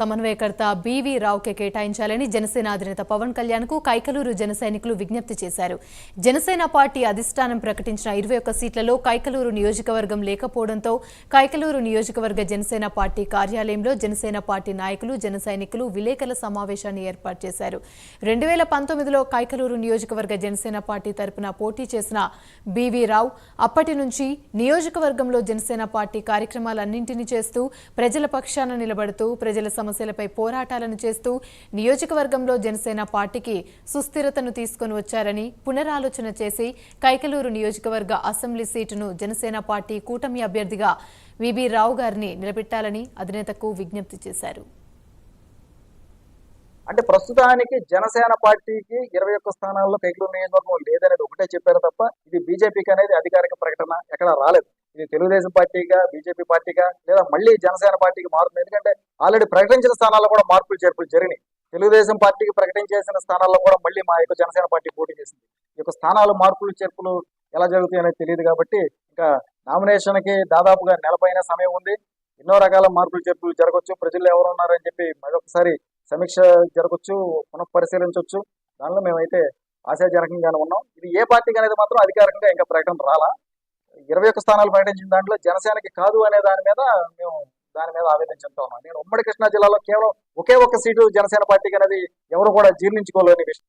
సమన్వయకర్త బీవీ రావుకే కేటాయించాలని జనసేన అధినేత పవన్ కళ్యాణ్కు కైకలూరు జన సైనికులు విజ్ఞప్తి చేశారు. జనసేన పార్టీ అధిష్టానం ప్రకటించిన ఇరవై ఒక్క సీట్లలో కైకలూరు నియోజకవర్గం లేకపోవడంతో కైకలూరు నియోజకవర్గ జనసేన పార్టీ కార్యాలయంలో జనసేన పార్టీ నాయకులు జన సైనికులు విలేకరుల సమావేశాన్ని ఏర్పాటు చేశారు. రెండు వేల పంతొమ్మిదిలో కైకలూరు నియోజకవర్గ జనసేన పార్టీ తరపున పోటీ చేసిన బీవీ రావు అప్పటి నుంచి నియోజకవర్గంలో జనసేన పార్టీ కార్యక్రమాలన్నింటినీ చేస్తూ ప్రజల పక్షాన నిలబడుతూ ప్రజల సమస్యలపై పోరాటాలను చేస్తూ నియోజకవర్గంలో జనసేన పార్టీకి సుస్థిరతను తీసుకొని వచ్చారని పునరాలోచన చేసి కైకలూరు నియోజకవర్గ అసెంబ్లీ సీటును జనసేన పార్టీ కూటమి అభ్యర్థిగా విబి రావు గారిని నిలబెట్టాలని అధినేతకు విజ్ఞప్తి చేశారు. అంటే ప్రస్తుతానికి జనసేన పార్టీకి ఇరవై ఒక్క స్థానాల్లో కైకలూరు నియోజకవర్గం లేదనేది ఒకటే చెప్పారు తప్ప ఇది బీజేపీకి అనేది అధికారిక ప్రకటన ఎక్కడ రాలేదు. ఇది తెలుగుదేశం పార్టీగా బీజేపీ పార్టీగా లేదా మళ్ళీ జనసేన పార్టీకి మారుతుంది. ఎందుకంటే ఆల్రెడీ ప్రకటించిన స్థానాల్లో కూడా మార్పులు చేర్పులు జరిగినాయి. తెలుగుదేశం పార్టీకి ప్రకటించేసిన స్థానాల్లో కూడా మళ్ళీ మా యొక్క జనసేన పార్టీ పోటీ చేసింది. ఈ యొక్క స్థానాలు మార్పులు చేర్పులు ఎలా జరుగుతాయి అనేది తెలియదు కాబట్టి ఇంకా నామినేషన్కి దాదాపుగా నెలపైన సమయం ఉంది. ఎన్నో రకాల మార్పులు చేర్పులు జరగవచ్చు ప్రజలు ఎవరు ఉన్నారని చెప్పి మరొకసారి సమీక్ష జరగవచ్చు పునఃపరిశీలించవచ్చు దానిలో మేమైతే ఆశాజనకంగానే ఉన్నాం. ఇది ఏ పార్టీకి అనేది మాత్రం అధికారికంగా ఇంకా ప్రకటన రాలా. ఇరవై ఒక్క స్థానాలు ప్రకటించిన దాంట్లో జనసేనకి కాదు అనే దాని మీద మేము దాని మీద ఆవేదన చెందుతా ఉన్నాం. నేను ఉమ్మడి కృష్ణా జిల్లాలో కేవలం ఒకే ఒక్క సీటు జనసేన పార్టీకి అనేది ఎవరు కూడా జీర్ణించుకోలేని విషయం.